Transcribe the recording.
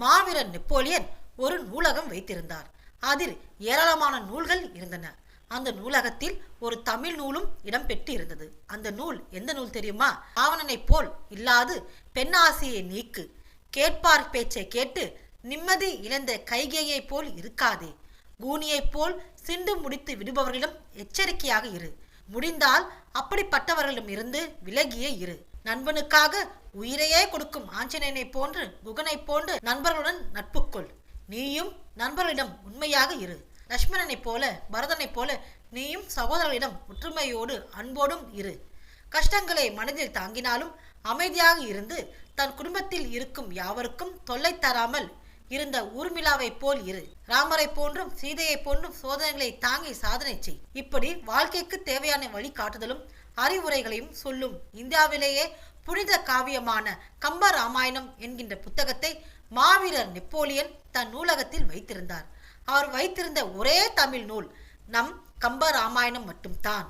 மாவீரன் Napoleon ஒரு நூலகம் வைத்திருந்தார். அதில் ஏராளமான நூல்கள் இருந்தன. அந்த நூலகத்தில் ஒரு தமிழ் நூலும் இடம்பெற்று இருந்தது அந்த நூல் எந்த நூல் தெரியுமா? ஆவணனைப் போல் இல்லாது பெண்ணாசையை நீக்கு. கேட்பார் பேச்சை கேட்டு நிம்மதி இழந்த கைகேயைப் போல் இருக்காதே. கூனியைப் போல் சிண்டு முடித்து விடுபவர்களிடம் எச்சரிக்கையாக இரு. முடிந்தால் அப்படிப்பட்டவர்களிடம் இருந்து விலகியே இரு. நண்பனுக்காக உயிரையே கொடுக்கும் ஆஞ்சநேயனை போன்று குகனைப் போன்று நண்பர்களுடன் நட்புக்கொள். நீயும் நண்பர்களிடம் உண்மையாக இரு. லக்ஷ்மணனைப் போல பரதனைப் போல நீயும் சகோதரர்களிடம் ஒற்றுமையோடு அன்போடும் இரு. கஷ்டங்களை மனதில் தாங்கினாலும் அமைதியாக இருந்து தன் குடும்பத்தில் இருக்கும் யாவருக்கும் தொல்லை தராமல் இருந்த ஊர்மிளாவை போல் இரு. ராமரை போன்றும் சீதையை போன்றும் சோதனைகளை தாங்கி சாதனை செய். இப்படி வாழ்க்கைக்கு தேவையான வழிகாட்டுதலும் அறிவுரைகளையும் சொல்லும் இந்தியாவிலேயே புனித காவியமான கம்ப ராமாயணம் என்கின்ற புத்தகத்தை மாவீரர் நெப்போலியன் தன் நூலகத்தில் வைத்திருந்தார். அவர் வைத்திருந்த ஒரே தமிழ் நூல் நம் கம்ப ராமாயணம் மட்டும்தான்.